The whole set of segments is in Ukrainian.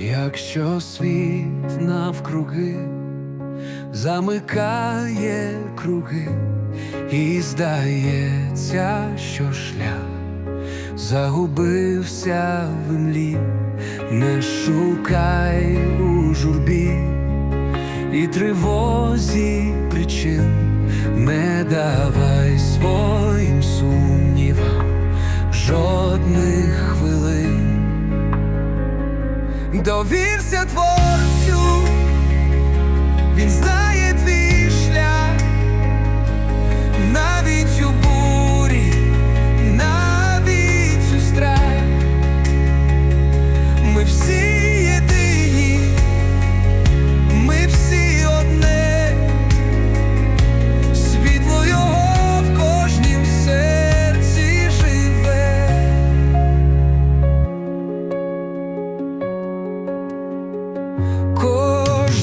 Якщо світ навкруги замикає круги, і здається, що шлях загубився в млі, не шукай у журбі і тривозі причин, не давай своїм сумнівам жодних хвилин довірся творцю.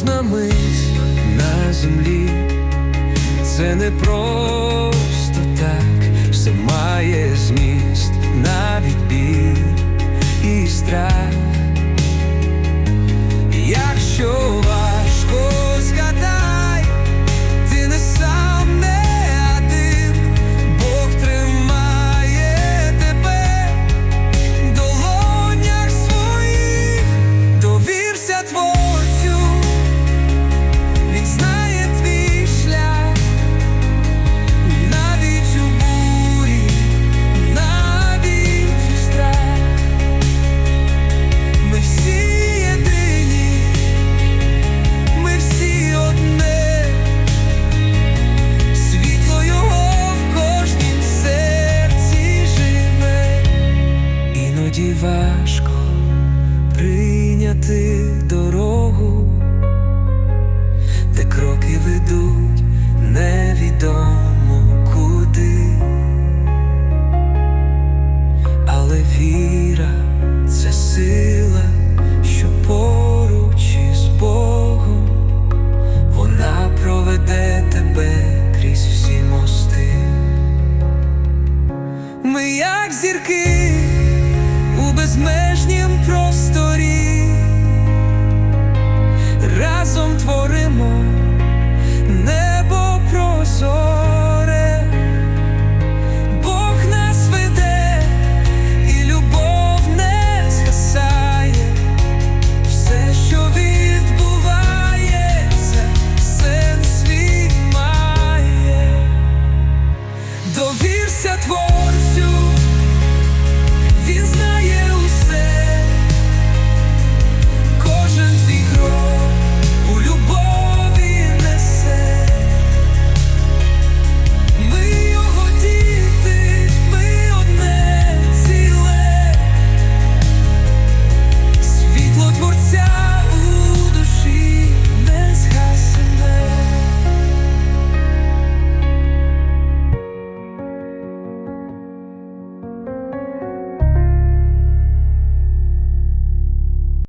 кожна мить на землі, це не про. зірки.